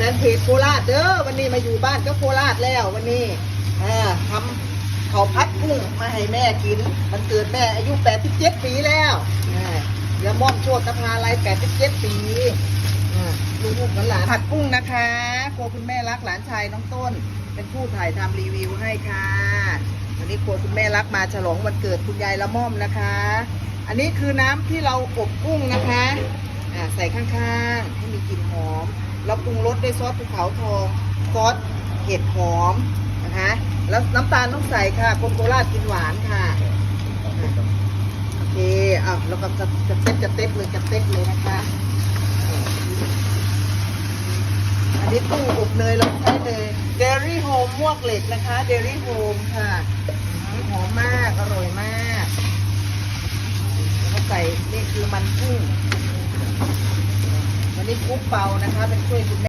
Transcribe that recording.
แฟนเพจโคราชเด้อวันนี้มาอยู่บ้านก็โคราชแล้ววันนี้อทำเขาวพัดกุ้งมาให้แม่กิน มันเกิดแม่อายุ 87 ปีแล้วเออเดี๋ยวม่อมโชตภาลัย87 ปีลูกๆหลานผัดกุ้งนะคะครัวคุณแม่รักหลานชายน้องต้น เป็นผู้ถ่ายทำรีวิวให้ค่ะวันนี้ครัวคุณแม่รักมาฉลองวันเกิดคุณยายละม่อมนะคะ อันนี้คือน้ำที่เราอบกุ้งนะคะ ใส่ข้างๆ ให้มีกลิ่นหอมแล้วปรุงรสด้วยซอสภูเขาทองซอสเห็ดหอมนะคะแล้วน้ำตาลต้องใส่ค่ะคนโคราชกินหวานค่ะโอเคอะแล้วก็จะจะเต็ดจะเต็ดเลยจะเต็ดเลยนะคะอันนี้ตู้อบเนยเราใช้เลยเดลี่โฮมมวกเหล็กนะคะเดลี่โฮมค่ะหอมมาก อร่อยมากแล้วก็ใส่นี่คือมันกุ้ง กุ๊กเปานะคะ เป็นช่วยคุณแม่